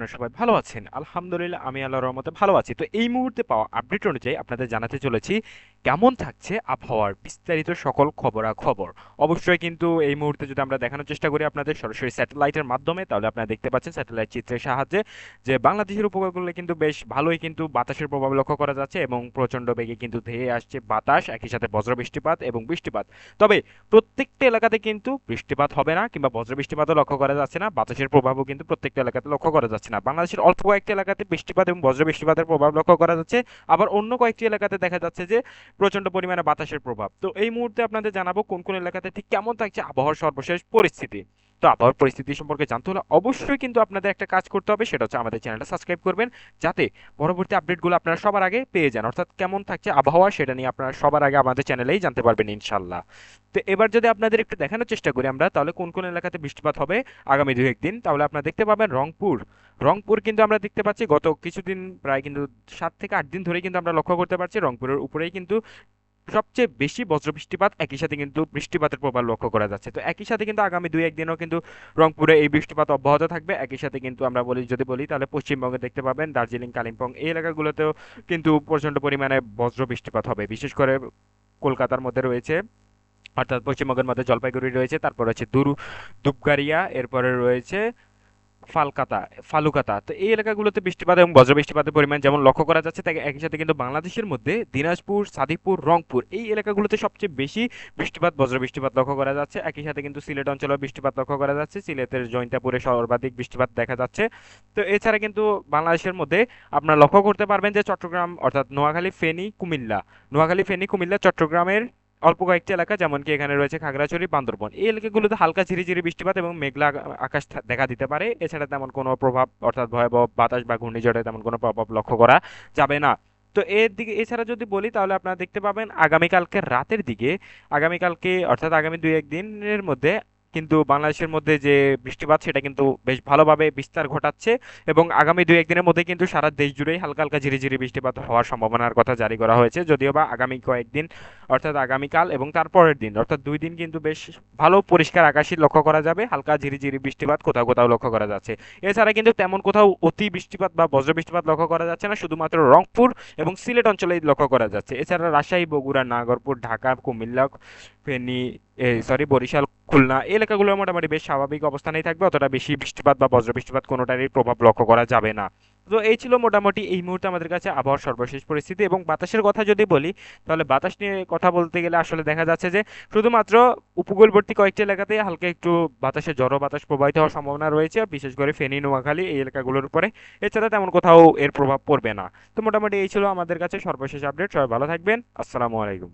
আপনারা সবাই ভালো আছেন? আলহামদুলিল্লাহ, আমি আল্লাহর রহমতে ভালো আছি। তো এই মুহূর্তে পাওয়া আপডেট অনুযায়ী আপনাদের জানাতে চলেছি কেমন থাকছে আবহাওয়ার বিস্তারিত সকল খবরাখবর? অবশ্যই কিন্তু এই মুহূর্তে যদি আমরা দেখানোর চেষ্টা করি আপনাদের সরাসরি স্যাটেলাইটের মাধ্যমে, তাহলে আপনারা দেখতে পাচ্ছেন স্যাটেলাইট চিত্রের সাহায্যে যে বাংলাদেশের উপকূলে কিন্তু বেশ ভালোই কিন্তু বাতাসের প্রভাব লক্ষ্য করা যাচ্ছে এবং প্রচণ্ড বেগে কিন্তু ধেয়ে আসছে বাতাস, একই সাথে বজ্র বৃষ্টিপাত এবং বৃষ্টিপাত। তবে প্রত্যেকটা এলাকাতে কিন্তু বৃষ্টিপাত হবে না কিংবা বজ্র বৃষ্টিপাতও লক্ষ্য করা যাচ্ছে না, বাতাসের প্রভাবও কিন্তু প্রত্যেকটা এলাকাতে লক্ষ্য করা যাচ্ছে না। বাংলাদেশের অল্প কয়েকটি এলাকাতে বৃষ্টিপাত এবং বজ্র বৃষ্টিপাতের প্রভাব লক্ষ্য করা যাচ্ছে। আবার অন্য কয়েকটি এলাকাতে দেখা যাচ্ছে যে প্রচণ্ড পরিমাণে বাতাসের প্রভাব। তো এই মুহূর্তে আপনাদের জানাব কোন কোন এলাকাতে ঠিক কেমন থাকছে আবহাওয়ার সর্বশেষ পরিস্থিতি। তো আবহাওয়ার পরিস্থিতি সম্পর্কে জানতে হলে অবশ্যই কিন্তু আপনাদের একটা কাজ করতে হবে, সেটা হচ্ছে আমাদের চ্যানেলটা সাবস্ক্রাইব করবেন, যাতে পরবর্তী আপডেটগুলো আপনারা সবার আগে পেয়ে যান। অর্থাৎ কেমন থাকছে আবহাওয়া সেটা নিয়ে আপনারা সবার আগে আমাদের চ্যানেলেই জানতে পারবেন ইনশাল্লাহ তো এবার যদি আপনাদের একটু দেখানোর চেষ্টা করি আমরা, তাহলে কোন কোন এলাকাতে বৃষ্টিপাত হবে আগামী দু একদিন তাহলে আপনারা দেখতে পাবেন রংপুর রংপুর কিন্তু আমরা দেখতে পাচ্ছি, গত কিছুদিন প্রায় কিন্তু সাত থেকে আট দিন ধরে কিন্তু আমরা লক্ষ্য করতে পারছি রংপুরের উপরেই কিন্তু সবচেয়ে বেশি বজ্র বৃষ্টিপাত একই সাথে কিন্তু বৃষ্টিপাতের প্রভাব লক্ষ্য করা যাচ্ছে। তো একই সাথে কিন্তু আগামী দুই একদিনও কিন্তু রংপুরে এই বৃষ্টিপাত অব্যাহত থাকবে। একই সাথে কিন্তু আমরা বলি, যদি বলি তাহলে পশ্চিমবঙ্গে দেখতে পাবেন দার্জিলিং, কালিম্পং এই এলাকাগুলোতেও কিন্তু প্রচণ্ড পরিমাণে বজ্র বৃষ্টিপাত হবে। বিশেষ করে কলকাতার মধ্যে রয়েছে, অর্থাৎ পশ্চিমবঙ্গের মধ্যে জলপাইগুড়ি রয়েছে, তারপর হচ্ছে দুরু দুবগাড়িয়া এরপরে রয়েছে ফালকাতা, ফালুকাতা। তো এই এলাকাগুলোতে বৃষ্টিপাত এবং বজ্র বৃষ্টিপাতের পরিমাণ যেমন লক্ষ্য করা যাচ্ছে তাই একই সাথে কিন্তু বাংলাদেশের মধ্যে দিনাজপুর, সাদিপুর, রংপুর এই এলাকাগুলোতে সবচেয়ে বেশি বৃষ্টিপাত বজ্র বৃষ্টিপাত লক্ষ্য করা যাচ্ছে। একই সাথে কিন্তু সিলেট অঞ্চলেও বৃষ্টিপাত লক্ষ্য করা যাচ্ছে। সিলেটের জৈন্তাপুরে সর্বাধিক বৃষ্টিপাত দেখা যাচ্ছে। তো এছাড়া কিন্তু বাংলাদেশের মধ্যে আপনারা লক্ষ্য করতে পারবেন যে চট্টগ্রাম অর্থাৎ নোয়াখালী, ফেনী, কুমিল্লা। নোয়াখালী, ফেনী, কুমিল্লা, চট্টগ্রামের অল্প কয়েকটি এলাকা যেমন কি এখানে রয়েছে খাগড়াছড়ি, বান্দরবন। এই এলাকাগুলোতে হালকা ঝিরিঝিরি বৃষ্টিপাত এবং মেঘলা আকাশ দেখা দিতে পারে। এছাড়া তেমন কোনো প্রভাব, অর্থাৎ ভয়াবহ বাতাস বা ঘূর্ণিঝড়ে তেমন কোনো প্রভাব লক্ষ্য করা যাবে না। তো এর দিকে, এছাড়া যদি বলি, তাহলে আপনারা দেখতে পাবেন, আগামীকালকে রাতের দিকে, আগামীকালকে, অর্থাৎ আগামী দুই একদিনের মধ্যে কিন্তু বাংলাদেশের মধ্যে যে বৃষ্টিপাত, সেটা কিন্তু বেশ ভালোভাবে বিস্তার ঘটাচ্ছে এবং আগামী দুই একদিনের মধ্যে কিন্তু সারা দেশ জুড়েই হালকা হালকা ঝিরিঝিরি বৃষ্টিপাত হওয়ার সম্ভাবনার কথা জারি করা হয়েছে, যদিও বা আগামী কয়েকদিন, অর্থাৎ আগামীকাল এবং তারপরের দিন, অর্থাৎ দুই দিন কিন্তু বেশ ভালো পরিষ্কার আকাশই লক্ষ্য করা যাবে, হালকা ঝিরিঝিরি বৃষ্টিপাত কোথাও কোথাও লক্ষ্য করা যাচ্ছে। এছাড়া কিন্তু তেমন কোথাও অতি বৃষ্টিপাত বা বজ্র বৃষ্টিপাত লক্ষ্য করা যাচ্ছে না, শুধুমাত্র রংপুর এবং সিলেট অঞ্চলেই লক্ষ্য করা যাচ্ছে। এছাড়া রাজশাহী, বগুড়া, নাগরপুর, ঢাকা, কুমিল্লা ফেনী সরি বরিশাল, খুলনা, এই এলাকাগুলো মোটামুটি বেশ স্বাভাবিক অবস্থানেই থাকবে। অতটা বেশি বৃষ্টিপাত বা বজ্র বৃষ্টিপাত কোনোটারই প্রভাব লক্ষ্য করা যাবে না। তো এই ছিল মোটামুটি এই মুহূর্তে আমাদের কাছে আবহাওয়ার সর্বশেষ পরিস্থিতি এবং বাতাসের কথা যদি বলি, তাহলে বাতাস নিয়ে কথা বলতে গেলে আসলে দেখা যাচ্ছে যে, শুধুমাত্র উপকূলবর্তী কয়েকটি এলাকাতে হালকা একটু বাতাসে জড়ো বাতাস প্রবাহিত হওয়ার সম্ভাবনা রয়েছে। বিশেষ করে ফেনী, নোয়াখালী এই এলাকাগুলোর উপরে। এছাড়া তেমন কোথাও এর প্রভাব পড়বে না। তো মোটামুটি এই ছিল আমাদের কাছে সর্বশেষ আপডেট। সবাই ভালো থাকবেন। আসসালামু আলাইকুম।